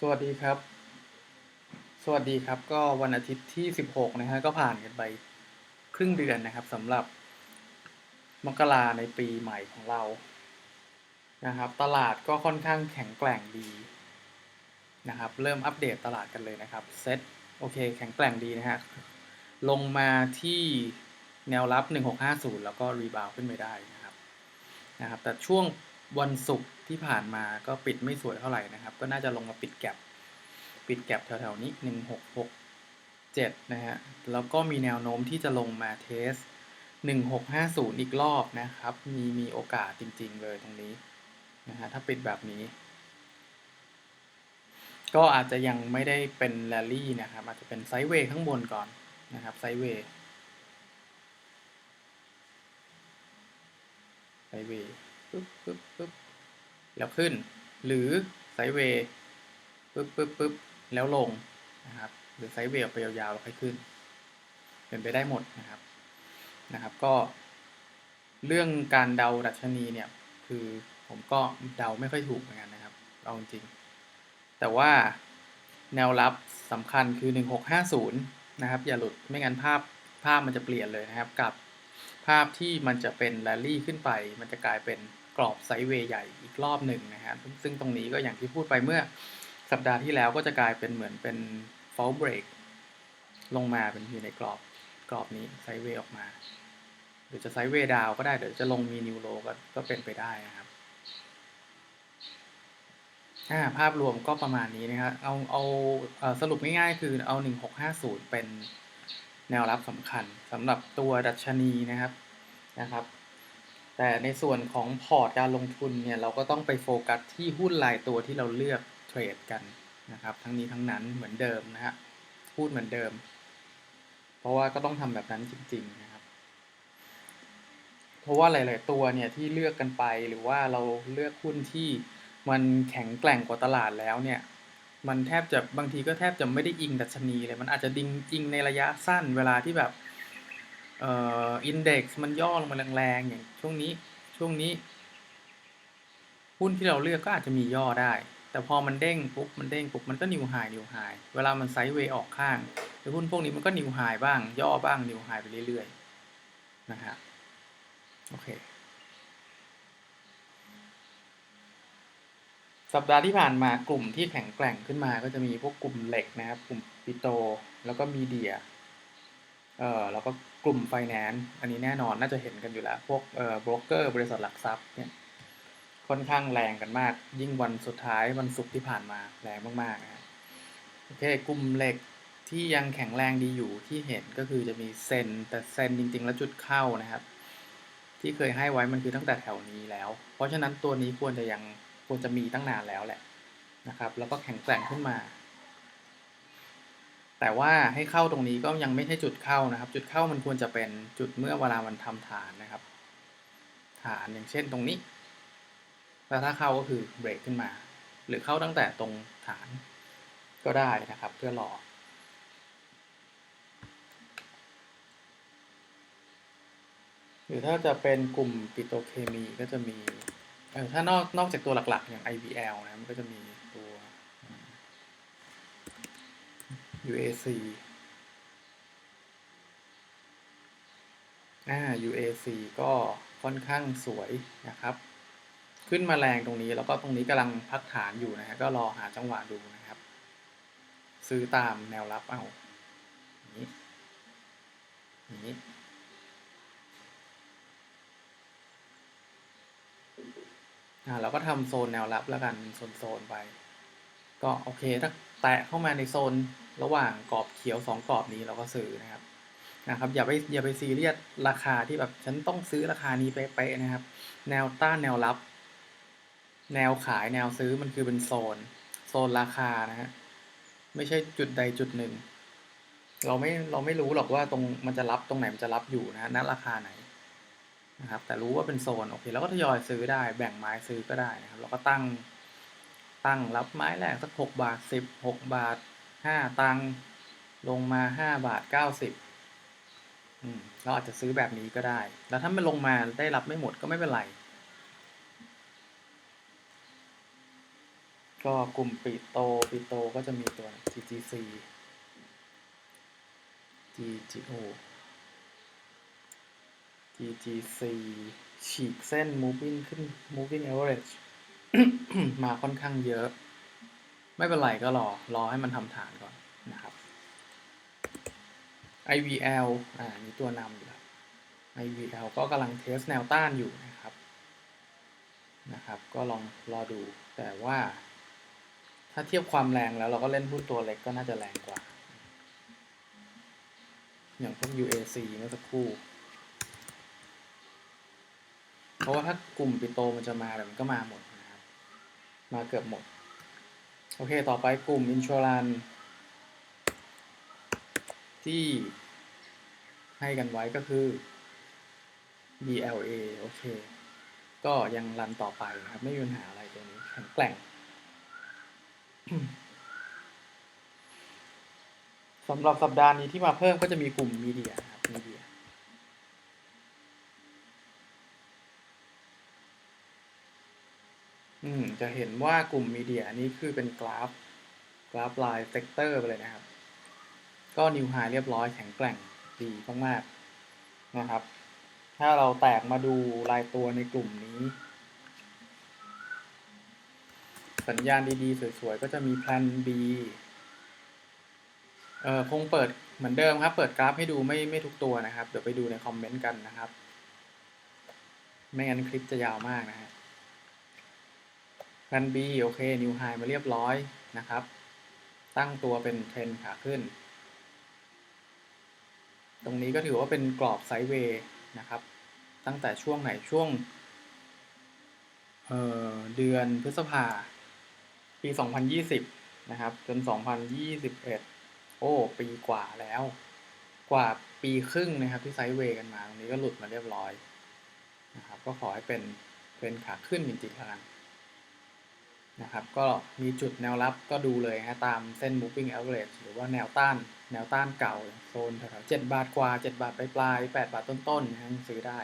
สวัสดีครับ สวัสดีครับก็วันอาทิตย์ที่ 16 นะฮะก็ผ่านกันไปครึ่งเดือนนะครับสำหรับมกราในปีใหม่ของเรานะครับ ตลาดก็ค่อนข้างแข็งแกร่งดีนะครับ เริ่มอัปเดตตลาดกันเลยนะครับเซ็ตโอเค แข็งแกร่งดีนะฮะลงมาที่แนวรับ 1650 แล้วก็รีบาวขึ้นไปได้นะครับนะครับ แต่ช่วงวันศุกร์ ที่ผ่านมาก็ปิดไม่สวยเท่าไหร่นะครับ ก็น่าจะลงมาปิดแก็บปิดแก็บแถวๆนี้ 1667 นะฮะ แล้วก็มีแนวโน้มที่จะลงมาเทส 1650 อีกรอบนะครับ มีมีโอกาสจริงๆเลยตรงนี้นะฮะ ถ้าปิดแบบนี้ ก็อาจจะยังไม่ได้เป็นแรลลี่นะครับ อาจจะเป็นไซด์เวย์ข้างบนก่อนนะครับ ไซด์เวย์ ไซด์เวย์ปึ๊บปึ๊บปึ๊บ แล้วขึ้น หรือไซด์เวย์ปึ๊บปึ๊บปึ๊บแล้วลงนะครับ หรือไซด์เวย์ออกไปยาวๆแล้วค่อยขึ้น เป็นไปได้หมดนะครับนะครับ ก็ เรื่องการเดาดัชนีเนี่ย คือผมก็เดาไม่ค่อยถูกเหมือนกันนะครับเอาจริง แต่ว่าแนวรับสำคัญคือ 1650 นะครับ อย่าหลุดไม่งั้นภาพภาพมันจะเปลี่ยนเลยนะครับ กับภาพที่มันจะเป็นแรลลี่ขึ้นไป มันจะกลายเป็น กรอบไซด์เวย์ใหญ่อีกรอบหนึ่งนะฮะซึ่งตรงนี้ก็อย่างที่พูดไปเมื่อสัปดาห์ที่แล้วก็จะกลายเป็นเหมือนเป็น fall break ลงมาเป็นอยู่ในกรอบกรอบนี้ไซด์เวย์ออกมาหรือจะไซด์เวย์ดาวก็ได้เดี๋ยวจะลงมีนิวโลก็ก็เป็นไปได้นะครับภาพรวมก็ประมาณนี้นะครับเอาเอาเอาสรุปง่ายๆคือเอา 1650 เป็นแนวรับสำคัญสำหรับตัวดัชนีนะครับนะครับ แต่ในส่วนของพอร์ตการลงทุนเนี่ยเราก็ต้องไปโฟกัสที่หุ้นรายตัวที่เราเลือกเทรดกันนะครับ ทั้งนี้ทั้งนั้นเหมือนเดิมนะฮะพูดเหมือนเดิม เพราะว่าก็ต้องทำแบบนั้นจริงๆนะครับ เพราะว่าหลาย ๆ ตัวเนี่ยที่เลือกกันไปหรือว่าเราเลือกหุ้นที่มันแข็งแกร่งกว่าตลาดแล้วเนี่ย มันแทบจะบางทีก็แทบจะไม่ได้อิงดัชนีเลย มันอาจจะดิงอิงในระยะสั้นเวลาที่แบบ เอ่ออินเด็กซ์มันย่อลงมาแรงๆอย่างช่วงนี้ช่วงนี้ หุ้นที่เราเลือกก็อาจจะมีย่อได้ แต่พอมันเด้งปุ๊บมันเด้งปุ๊บมันก็นิวไฮนิวไฮเวลามันไซด์เวย์ออกข้างหรือหุ้นพวกนี้มันก็นิวไฮบ้าง ย่อบ้างนิวไฮไปเรื่อยๆนะฮะโอเคสัปดาห์ที่ผ่านมากลุ่มที่แข็งแกร่งขึ้นมาก็จะมีพวกกลุ่มเหล็กนะครับ กลุ่มปิโต แล้วก็มีเดีย เอ่อแล้วก็กลุ่มไฟแนนซ์อันนี้แน่นอนน่าจะเห็นกันอยู่แล้ว พวกเอ่อบล็อกเกอร์บริษัทหลักทรัพย์เนี่ยค่อนข้างแรงกันมาก ยิ่งวันสุดท้ายวันศุกร์ที่ผ่านมาแรงมากๆนะโอเคกลุ่มเหล็กที่ยังแข็งแรงดีอยู่ที่เห็นก็คือจะมีเซนแต่เซนจริง ๆ แล้วจุดเข้านะครับ ที่เคยให้ไว้มันคือตั้งแต่แถวนี้แล้ว เพราะฉะนั้นตัวนี้ควรจะยังควรจะมีตั้งนานแล้วแหละนะครับ แล้วก็แข็งแกร่งขึ้นมา แต่ว่าให้เข้าตรงนี้ก็ยังไม่ใช่จุดเข้านะครับ จุดเข้ามันควรจะเป็นจุดเมื่อเวลามันทำฐานนะครับ ฐานอย่างเช่นตรงนี้แล้วถ้าเข้าก็คือเบรกขึ้นมา หรือเข้าตั้งแต่ตรงฐานก็ได้นะครับเพื่อรอหรือถ้าจะเป็นกลุ่มปิโตเคมีก็จะมีถ้านอกนอกจากตัวหลักๆ อย่าง IVL นะมันก็จะมีตัว UAC อ่า UAC ก็ค่อนข้างสวยนะครับ ขึ้นมาแรงตรงนี้แล้วก็ตรงนี้กำลังพักฐานอยู่นะฮะก็รอหาจังหวะดูนะครับ ซื้อตามแนวรับเอาอนี้นี้อ่าเราก็ทำโซนแนวรับแล้วกันโซนโซนไป ก็โอเคถ้าแตะเข้ามาในโซน ระหว่างกรอบเขียวสองกรอบนี้เราก็ซื้อนะครับนะครับอย่าไปอย่าไปซีเรียสราคาที่แบบฉันต้องซื้อราคานี้เป๊ะๆนะครับ แนวต้านแนวรับ แนวขายแนวซื้อมันคือเป็นโซน โซนราคานะฮะไม่ใช่จุดใดจุดหนึ่ง เราไม่เราไม่รู้หรอกว่าตรงมันจะรับตรงไหนมันจะรับอยู่นะณราคาไหนนะครับ แต่รู้ว่าเป็นโซนโอเคแล้วก็ทยอยซื้อได้แบ่งไม้ซื้อก็ได้นะครับเราก็ตั้งตั้งรับไม้แรกสักหกบาทสิบหกบาท ห้าตังค์ลงมาห้าบาทเก้าสิบอืมเราอาจจะซื้อแบบนี้ก็ได้ แล้วถ้ามันลงมาได้รับไม่หมดก็ไม่เป็นไร ก็กลุ่มปิโตปิโตก็จะมีตัว GGC GGO GGC ฉีกเส้น moving ขึ้น moving average มาค่อนข้างเยอะ ไม่เป็นไรก็รอ รอให้มันทำฐานก่อนนะครับ IVL อ่านี่ตัวนำอยู่ครับ IVL ก็กำลังเทสแนวต้านอยู่นะครับ นะครับ ก็ลองรอดู แต่ว่า ถ้าเทียบความแรงแล้วเราก็เล่นหุ้ตัวเล็กก็น่าจะแรงกว่า อย่างพวก UAC เมื่อสักครู่ เพราะว่าถ้ากลุ่มปิโตมันจะมาแต่มันก็มาหมดนะครับ มาเกือบหมด โอเค ต่อไปกลุ่มอินช r รันที่ให้กันไว้ก็คือ BLA โอเค ก็ยังรันต่อไปนะครับ ไม่มีปัญหาอะไรตัวนี้แข็งแกร่งสำหรับสัปดาห์นี้ที่มาเพิ่มก็จะมีกลุ่มมีเดียครับมีเดีย อืมจะเห็นว่ากลุ่มมีเดียนี้คือเป็นกราฟกราฟลายเซกเตอร์ไปเลยนะครับ ก็นิวไฮเรียบร้อยแข็งแกร่งดีมากๆนะครับ ถ้าเราแตกมาดูรายตัวในกลุ่มนี้ สัญญาณดีๆ สวยๆ ก็จะมี plan B เอ่อคงเปิดเหมือนเดิมครับ เปิดกราฟให้ดูไม่ไม่ทุกตัวนะครับ เดี๋ยวไปดูในคอมเมนต์กันนะครับ ไม่งั้นคลิปจะยาวมากนะฮะ plan B โอเค นิวไฮมาเรียบร้อยนะครับ ตั้งตัวเป็นเทรนขาขึ้น ตรงนี้ก็ถือว่าเป็นกรอบไซด์เวย์นะครับ ตั้งแต่ช่วงไหนช่วงเเดือนพฤษภาปี 2020 นะครับ จน 2021 โอ้ ปีกว่าแล้ว กว่าปีครึ่งนะครับที่ไซด์เวย์กันมา ตรงนี้ก็หลุดมาเรียบร้อยนะครับ ก็ขอให้เป็นเป็นขาขึ้นจริงๆแล้วกัน นะครับ ก็มีจุดแนวรับก็ดูเลยฮะตามเส้น moving average หรือว่าแนวต้าน แนวต้านเก่าโซนแถวๆเจ็ดบาทกว่าเจ็ดบาทปลายๆแปดบาทต้นๆนะฮะซื้อได้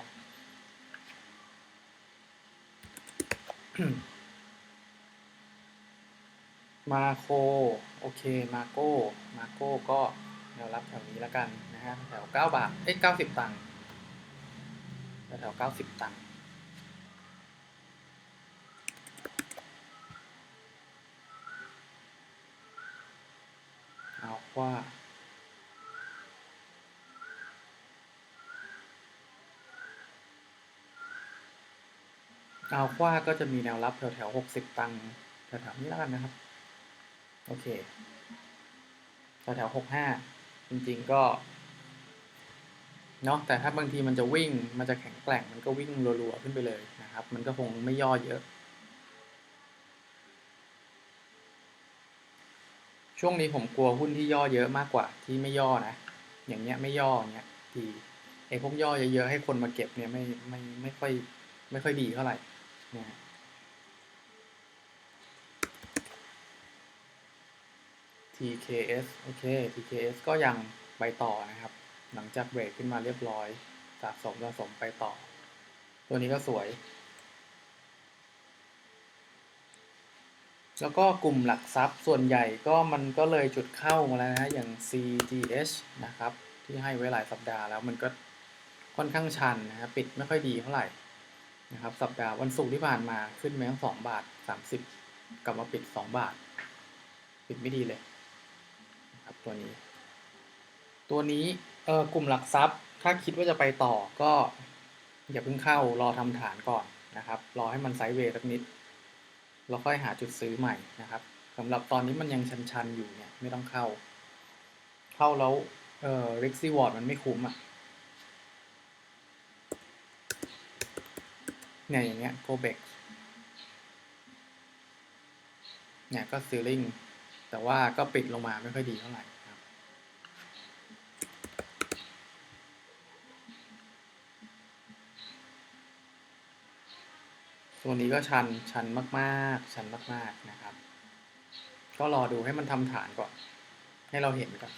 มาโค โอเค มาโก้ มาโก้ก็แนวรับแถวนี้แล้วกันนะฮะแถวเก้าบาท เอ้ยเก้าสิบตังค์แถวเก้าสิบตังค์ เอาว่าเอาว่าก็จะมีแนวรับแถวแถวหกสิบตังค์แถวแถวนี้แล้วกันนะครับ โอเคแถวแถวหกห้าจริงๆก็เนาะแต่ถ้าบางทีมันจะวิ่งมันจะแข็งแกร่งมันก็วิ่งรัวๆขึ้นไปเลยนะครับ มันก็คงไม่ย่อเยอะ ช่วงนี้ผมกลัวหุ้นที่ย่อเยอะมากกว่าที่ไม่ย่อนะ อย่างเงี้ยไม่ย่อเงี้ยดีไอ้พวกย่อเยอะๆให้คนมาเก็บเนี่ยไม่ไม่ไม่ค่อยไม่ค่อยดีเท่าไหร่นะฮะ TKS โอเค TKS ก็ยังไปต่อนะครับ หลังจากเบรกขึ้นมาเรียบร้อยสะสมสะสมไปต่อ ตัวนี้ก็สวย แล้วก็กลุ่มหลักทรัพย์ส่วนใหญ่ก็มันก็เลยจุดเข้ามาแล้วนะอย่าง CGH นะครับ ที่ให้ไว้หลายสัปดาห์แล้วมันก็ค่อนข้างชันนะครับปิดไม่ค่อยดีเท่าไหร่นะครับสัปดาห์วันศุกร์ที่ผ่านมาขึ้นมาทั้งสองบาทสามสิบกลับมาปิดสองบาท ปิดไม่ดีเลยนะครับตัวนี้ ตัวนี้เออกลุ่มหลักทรัพย์ ถ้าคิดว่าจะไปต่อก็ อย่าเพิ่งเข้ารอทำฐานก่อนนะครับ รอให้มันไซด์เวย์สักนิด เราค่อยหาจุดซื้อใหม่นะครับสำหรับตอนนี้มันยังชันๆอยู่เนี่ยไม่ต้องเข้า เข้าแล้วเอ่อริกซี่วอร์ดมันไม่คุ้มอะเนี่ยอย่างเงี้ยโกเบกเนี่ยก็ซีลิงแต่ว่าก็ปิดลงมาไม่ค่อยดีเท่าไหร่ ครับตัวนี้ก็ชันชันมากๆ ชันมากๆนะครับ ก็รอดูให้มันทำฐานก่อน ให้เราเห็นก่อน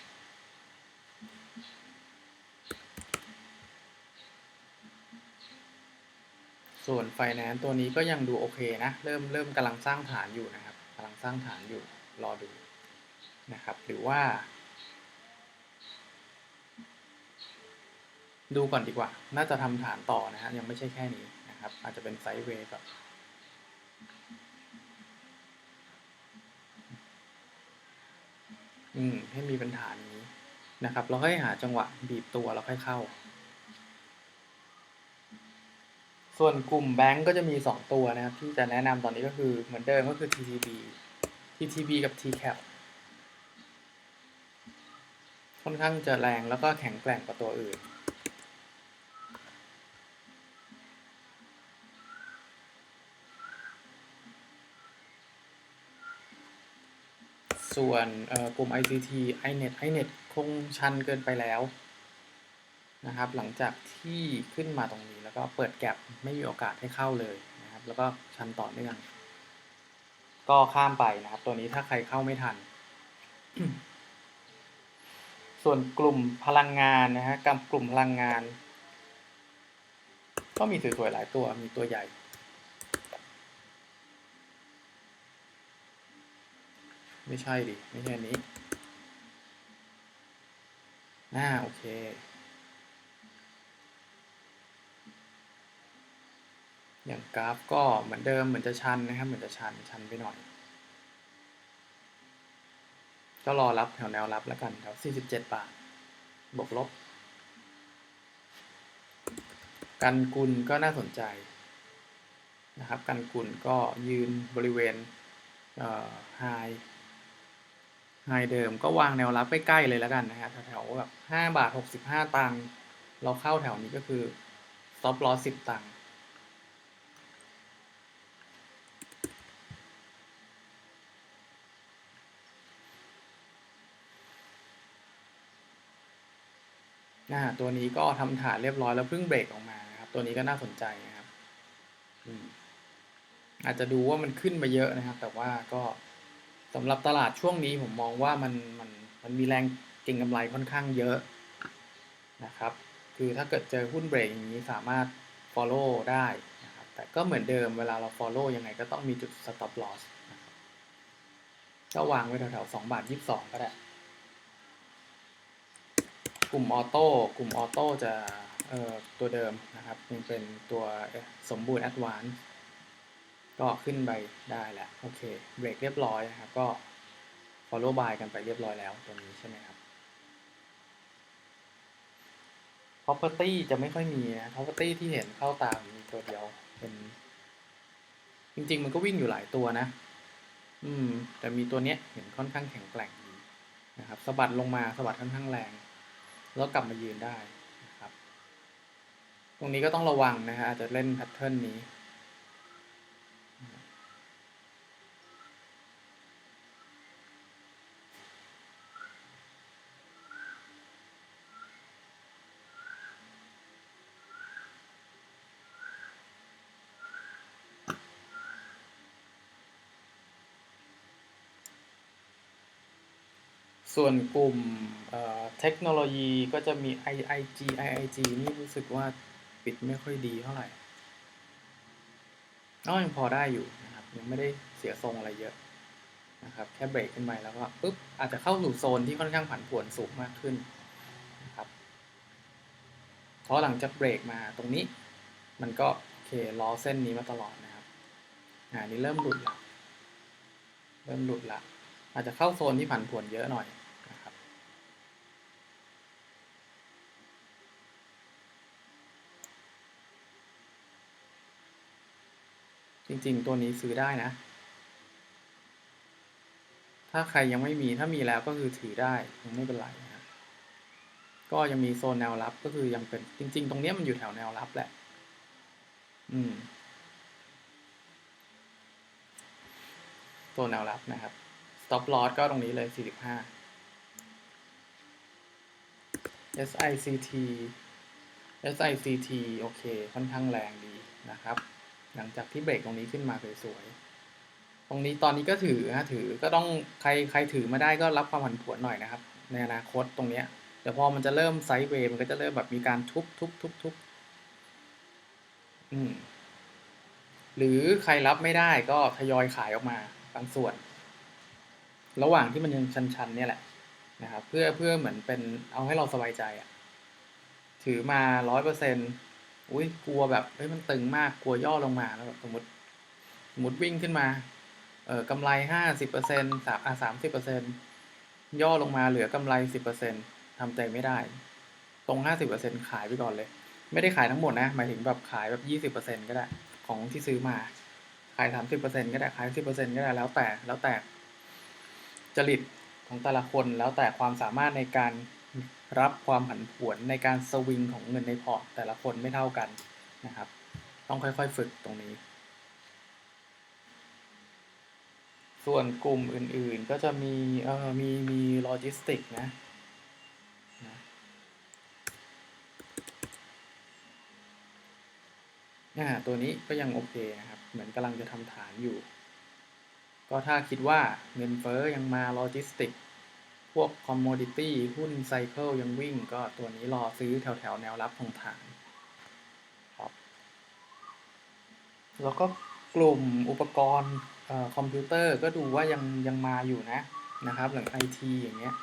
ส่วนไฟแนนซ์ตัวนี้ก็ยังดูโอเคนะ เริ่มเริ่มกำลังสร้างฐานอยู่นะครับกำลังสร้างฐานอยู่รอดูนะครับ หรือว่า ดูก่อนดีกว่า น่าจะทำฐานต่อนะฮะยังไม่ใช่แค่นี้ นะครับ อาจจะเป็นไซด์เวย์ก่อนอืมให้มีเป็นฐานนี้นะครับ เราค่อยหาจังหวะบีบตัวแล้วค่อยเข้า ส่วนกลุ่มแบงก์ก็จะมี 2 ตัวนะครับ ที่จะแนะนำตอนนี้ก็คือเหมือนเดิมก็คือ TTB TTB กับ TCAP ค่อนข้างจะแรงแล้วก็แข็งแกร่งกว่าตัวอื่น ส่วนกลุ่ม ICT iNet iNet คงชันเกินไปแล้วนะครับ หลังจากที่ขึ้นมาตรงนี้แล้วก็เปิดแก็บไม่มีโอกาสให้เข้าเลยนะครับ แล้วก็ชันต่อเนื่องก็ข้ามไปนะครับ ตัวนี้ถ้าใครเข้าไม่ทัน ส่วนกลุ่มพลังงานนะฮะกับกลุ่มพลังงาน ก็มีสวยๆหลายตัวมีตัวใหญ่ ไม่ใช่ดิ ไม่ใช่นนี้อ่าโอเค อย่างกราฟก็เหมือนเดิม เหมือนจะชันนะครับ เหมือนจะชัน ชันไปหน่อย ก็รอรับแถวแนวรับแล้วกันแถว47 บาท บวกลบ กันกุลก็น่าสนใจนะครับ กันกุลก็ยืนบริเวณไฮ ไฮเดิมก็วางแนวรับใกล้ๆเลยแล้วกันนะฮะแถวๆแบบ5บาท65ตังค์เราเข้าแถวนี้ก็คือ stop loss 10ตังค์อ่าตัวนี้ก็ทำฐานเรียบร้อยแล้วเพิ่งเบรกออกมานะครับ ตัวนี้ก็น่าสนใจนะครับอาจจะดูว่ามันขึ้นมาเยอะนะครับ แต่ว่าก็ สำหรับตลาดช่วงนี้ผมมองว่ามันมันมันมีแรงเก็งกำไรค่อนข้างเยอะนะครับ คือถ้าเกิดเจอหุ้นเบรกอย่างนี้สามารถ follow ได้นะครับแต่ก็เหมือนเดิมเวลาเรา follow ยังไงก็ต้องมีจุด stop loss ก็วางไว้แถวๆ2บาท22ก็ได้ กลุ่มออโต้ กลุ่มออโต้จะเอ่อตัวเดิมนะครับยังเป็นตัวสมบูรณ์ advance ก็ขึ้นไปได้แหละโอเคเบรกเรียบร้อยนะครับก็ follow by กันไปเรียบร้อยแล้วตัวนี้ใช่ไหมครับ property จะไม่ค่อยมีนะ property ที่เห็นเข้าตามมีตัวเดียวเป็น จริง ๆ มันก็วิ่งอยู่หลายตัวนะ อืม แต่มีตัวเนี้ยเห็นค่อนข้างแข็งแกร่งดีนะครับสะบัดลงมาสะบัดค่อนข้างแรง แล้วกลับมายืนได้นะครับ ตรงนี้ก็ต้องระวังนะฮะอาจจะเล่นแพทเทิร์นนี้ ส่วนกลุ่มเทคโนโลยีก็จะมี IIG IIG นี่รู้สึกว่าปิดไม่ค่อยดีเท่าไหร่ก็ยังพอได้อยู่นะครับ ยังไม่ได้เสียทรงอะไรเยอะนะครับ แค่เบรกขึ้นไปแล้วก็ปุ๊บอาจจะเข้าสู่โซนที่ค่อนข้างผันผวนสูงมากขึ้นนะครับเพราะหลังจากเบรกมาตรงนี้ มันก็โอเคล้อเส้นนี้มาตลอดนะครับอ่านี้เริ่มหลุดละเริ่มหลุดละอาจจะเข้าโซนที่ผันผวนเยอะหน่อยนะค จริง ๆ ตัวนี้ซื้อได้นะ ถ้าใครยังไม่มีถ้ามีแล้วก็คือถือได้ยังไม่เป็นไรนะก็ยังมีโซนแนวรับก็คือยังเป็นจริง ๆ ตรงนี้มันอยู่แถวแนวรับแหละ อืมโซนแนวรับนะครับ stop loss ก็ตรงนี้เลย 45 SICT SICT โอเค ค่อนข้างแรงดีนะครับ หลังจากที่เบรกตรงนี้ขึ้นมาสวยๆ ตรงนี้ตอนนี้ก็ถือนะถือก็ต้องใครใครถือมาได้ก็รับความผันผวนหน่อยนะครับ ในอนาคตตรงเนี้ยแต่พอมันจะเริ่มไซด์เวย์มันก็จะเริ่มแบบมีการทุบทุบทุบทุบอืมหรือใครรับไม่ได้ก็ทยอยขายออกมาบางส่วน ระหว่างที่มันยังชันๆเนี่ยแหละนะครับ เพื่อเพื่อเหมือนเป็นเอาให้เราสบายใจอะถือมาร้อยเปอร์เซ็นต์ อุ้ยกลัวแบบเฮ้ยมันตึงมากกลัวย่อลงมาแล้วแบบสมมติสมมติวิ่งขึ้นมาเออกำไรห้าสิบเปอร์เซ็นต์สามอะสามสิบเปอร์เซ็นต์ย่อลงมาเหลือกำไรสิบเปอร์เซ็นต์ทำใจไม่ได้ ตรงห้าสิบเปอร์เซ็นต์ขายไปก่อนเลย ไม่ได้ขายทั้งหมดนะหมายถึงแบบขายแบบยี่สิบเปอร์เซ็นต์ก็ได้ของที่ซื้อมา ขายสามสิบเปอร์เซ็นต์ก็ได้ขายสิบเปอร์เซ็นต์ก็ได้แล้วแต่แล้วแต่จริตของแต่ละคนแล้วแต่ความสามารถในการ รับความผันผวนในการสวิงของเงินในพอร์ตแต่ละคนไม่เท่ากันนะครับ ต้องค่อยๆฝึกตรงนี้ ส่วนกลุ่มอื่นๆก็จะมีเอ่อมีมีโลจิสติกนะนะตัวนี้ก็ยังโอเคนะครับ เหมือนกำลังจะทำฐานอยู่ ก็ถ้าคิดว่าเงินเฟ้อยังมาโลจิสติก พวกคอมมดิตี้หุ้นไซเคิลยังวิ่งก็ตัวนี้รอซื้อแถวแถวแนวรับของฐานครับแล้วก็กลุ่มอุปกรณ์คอมพิวเตอร์ก็ดูว่ายังยังมาอยู่นะนะครับอย่างไอทีอย่างเงี้ย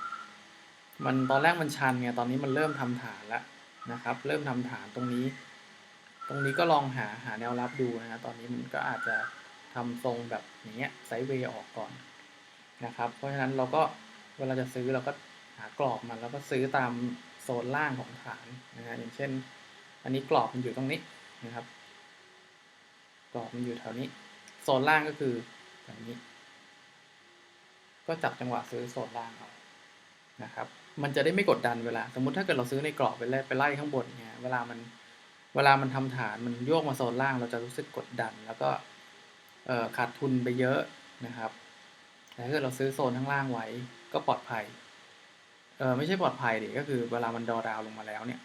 มันตอนแรกมันชันไงตอนนี้มันเริ่มทำฐานแล้วนะครับ เริ่มทำฐานตรงนี้ ตรงนี้ก็ลองหาหาแนวรับดูนะฮะตอนนี้มันก็อาจจะทำทรงแบบอย่างเงี้ยไซด์เวย์ออกก่อนนะครับ เพราะฉะนั้นเราก็ เวลาจะซื้อเราก็หากรอบมันแล้วก็ซื้อตามโซนล่างของฐานนะฮะอย่างเช่น อันนี้กรอบมันอยู่ตรงนี้นะครับ กรอบมันอยู่แถวนี้ โซนล่างก็คือแบบนี้ ก็จับจังหวะซื้อโซนล่างเอานะครับ มันจะได้ไม่กดดันเวลา สมมุติถ้าเกิดเราซื้อในกรอบไปไล่ไปไล่ข้างบนเนี่ยเวลามันเวลามันทำฐานมันโยกมาโซนล่างเราจะรู้สึกกดดัน แล้วก็ขาดทุนไปเยอะนะครับ แต่ถ้าเกิดเราซื้อโซนข้างล่างไว้ ก็ปลอดภัย เออไม่ใช่ปลอดภัยดิก็คือเวลามันดอดาวลงมาแล้วเนี่ย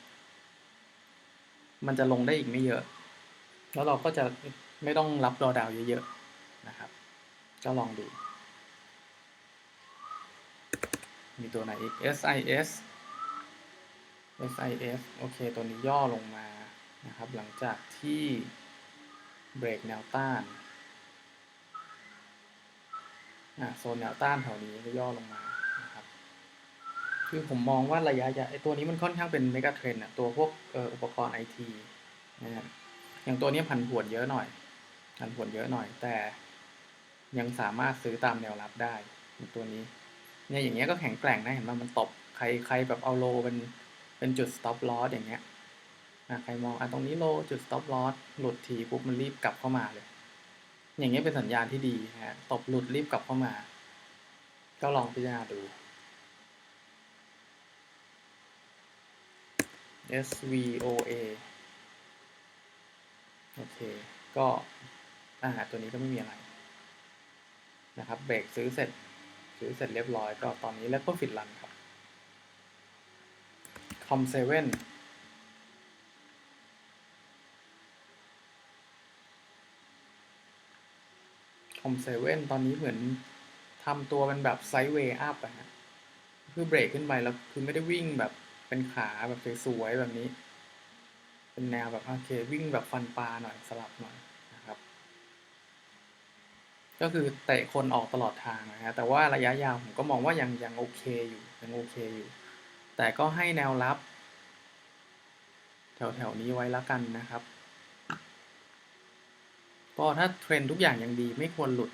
มันจะลงได้อีกไม่เยอะ แล้วเราก็จะไม่ต้องรับดอดาวเยอะๆนะครับ ก็ลองดู มีตัวไหนอีก SIS SIS โอเค ตัวนี้ย่อลงมานะครับ หลังจากที่เบรกแนวต้านอะโซนแนวต้านแถวนี้ก็ย่อลงมา คือผมมองว่าระยะยาวไอตัวนี้มันค่อนข้างเป็นเมกะเทรนอะตัวพวกอ,อ,อุปกรณ์ไอทีนะฮะอย่างตัวนี้ผันผวนเยอะหน่อยผันผวนเยอะหน่อย แต่ยังสามารถซื้อตามแนวรับได้ตัวนี้เนี่ยอย่างเงี้ยก็แข็งแกร่งนะเห็นไหมมันตบใครใครแบบเอาโลเป็นเป็นจุด stop loss อย่างเงี้ยนะใครมองอะตรงนี้โลจุด stop loss หลุดทีปุ๊บมันรีบกลับเข้ามาเลย อย่างเงี้ยเป็นสัญญาณที่ดีนะฮะตบหลุดรีบกลับเข้ามา ก็ลองพิจารณาดู SVOA โอเค ก็อาหารตัวนี้ก็ไม่มีอะไรนะครับ เบรกซื้อเสร็จ ซื้อเสร็จเรียบร้อย ก็ตอนนี้แล้วก็ฟิตรันครับ คอมเซเว่นคอมเซเว่นตอนนี้เหมือนทำตัวเป็นแบบไซด์เวย์อัพอะฮะ คือเบรกขึ้นไปแล้วคือไม่ได้วิ่งแบบ เป็นขาแบบสวยๆแบบนี้ เป็นแนวแบบโอเควิ่งแบบฟันปลาหน่อยสลับหน่อยนะครับ ก็คือเตะคนออกตลอดทางนะฮะแต่ว่าระยะยาวผมก็มองว่ายังยังโอเคอยู่ยังโอเคอยู่ แต่ก็ให้แนวรับ แถวแถวนี้ไว้ละกันนะครับก็ถ้าเทรนทุกอย่างยังดีไม่ควรหลุด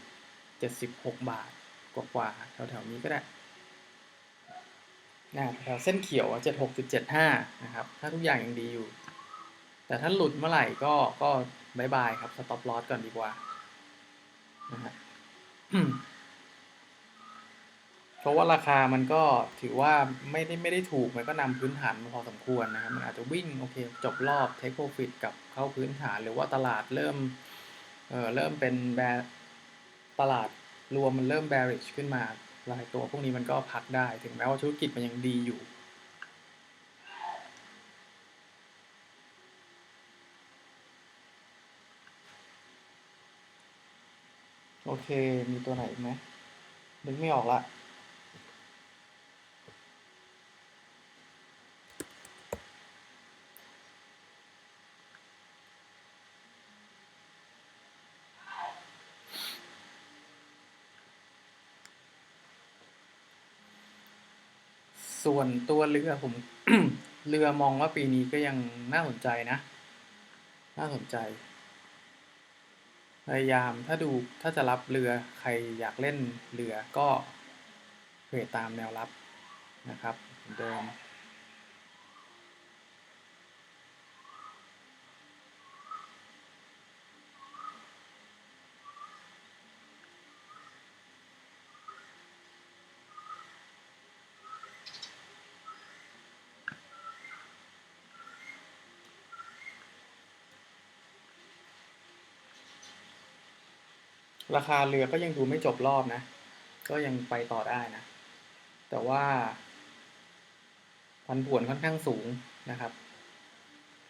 76 บาทกว่าๆแถวแถวนี้ก็ได้ นะแถวเส้นเขียวอะ76.75นะครับ ถ้าทุกอย่างยังดีอยู่ แต่ถ้าหลุดเมื่อไหร่ก็ก็บายบายครับสต็อปลอสก่อนดีกว่านะฮะเพราะว่าราคามันก็ถือว่าไม่ได้ไม่ได้ถูก มันก็นำพื้นฐานมาพอสมควรนะครับ มันอาจจะวิ่งโอเค จบรอบเทคโปรฟิตกับเข้าพื้นฐาน หรือว่าตลาดเริ่มเออเริ่มเป็นแบตลาดรวมมันเริ่ม bearish ขึ้นมา หลายตัวพวกนี้มันก็พักได้ ถึงแม้ว่าธุรกิจมันยังดีอยู่ โอเค มีตัวไหนอีกไหมนึกไม่ออกละ ส่วนตัวเรือผม เรือมองว่าปีนี้ก็ยังน่าสนใจนะ น่าสนใจ พยายามถ้าดูถ้าจะรับเรือใครอยากเล่นเรือก็เทรดตามแนวรับนะครับเดิม ราคาเรือก็ยังดูไม่จบรอบนะ ก็ยังไปต่อได้นะ แต่ว่าพันผวนค่อนข้างสูงนะครับ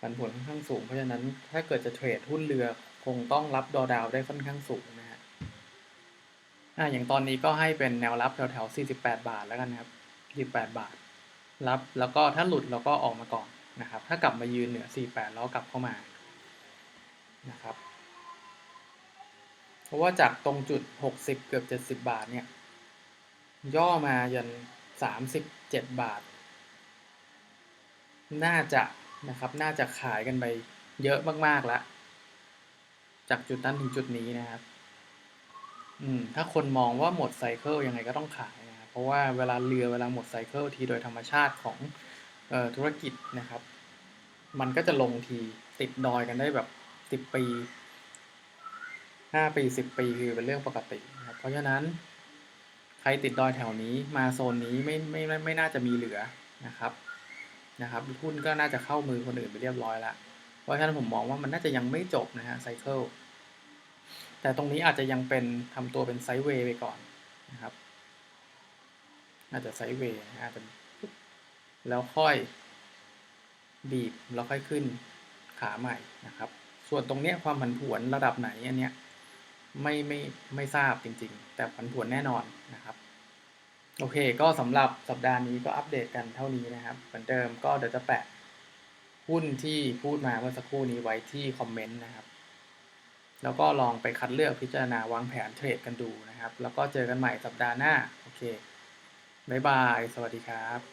พันผวนค่อนข้างสูง เพราะฉะนั้นถ้าเกิดจะเทรดหุ้นเรือคงต้องรับดอดาวได้ค่อนข้างสูงนะฮะอ่าอย่างตอนนี้ก็ให้เป็นแนวรับแถวแถว48 บาทแล้วกันนะครับ 48 บาท รับแล้วก็ถ้าหลุดเราก็ออกมาก่อนนะครับ ถ้ากลับมายืนเหนือ 48 แล้วกลับเข้ามานะครับ ราะว่าจากตรงจุด 60 เกือบ 70 บาทเนี่ย ย่อมายัน 37 บาท น่าจะนะครับ น่าจะขายกันไปเยอะมากๆแล้ว จากจุดนั้นถึงจุดนี้นะครับ อืม ถ้าคนมองว่าหมดไซเคิลยังไงก็ต้องขายนะครับ เพราะว่าเวลาเรือเวลาหมดไซเคิลทีโดยธรรมชาติของออธุรกิจนะครับ มันก็จะลงทีติดดอยกันได้แบบสิบ10 ปี ห้าปีสิบปีคือเป็นเรื่องปกตินะครับเพราะฉะนั้นใครติดดอยแถวนี้มาโซนนี้ไม่ไม่ไม่ไม่น่าจะมีเหลือนะครับนะครับหุ้นก็น่าจะเข้ามือคนอื่นไปเรียบร้อยล้วเพราะฉะนั้นผมมองว่ามันน่าจะยังไม่จบนะฮะไซเคิลแต่ตรงนี้อาจจะยังเป็นทำตัวเป็นไซด์เวย์ไปก่อนนะครับอาจจะไซด์เวย์อาจจะปุ๊บแล้วค่อยบีบแล้วค่อยขึ้นขาใหม่นะครับ ส่วนตรงเนี้ยความผันผวนระดับไหนอันเนี้ย ไม่ไม่ไม่ทราบจริงๆ แต่ผันผวนแน่นอนนะครับ โอเค ก็สำหรับสัปดาห์นี้ก็อัปเดตกันเท่านี้นะครับ เหมือนเดิมก็เดี๋ยวจะแปะหุ้นที่พูดมาเมื่อสักครู่นี้ไว้ที่คอมเมนต์นะครับ แล้วก็ลองไปคัดเลือกพิจารณาวางแผนเทรดกันดูนะครับ แล้วก็เจอกันใหม่สัปดาห์หน้า โอเค บ๊ายบาย สวัสดีครับ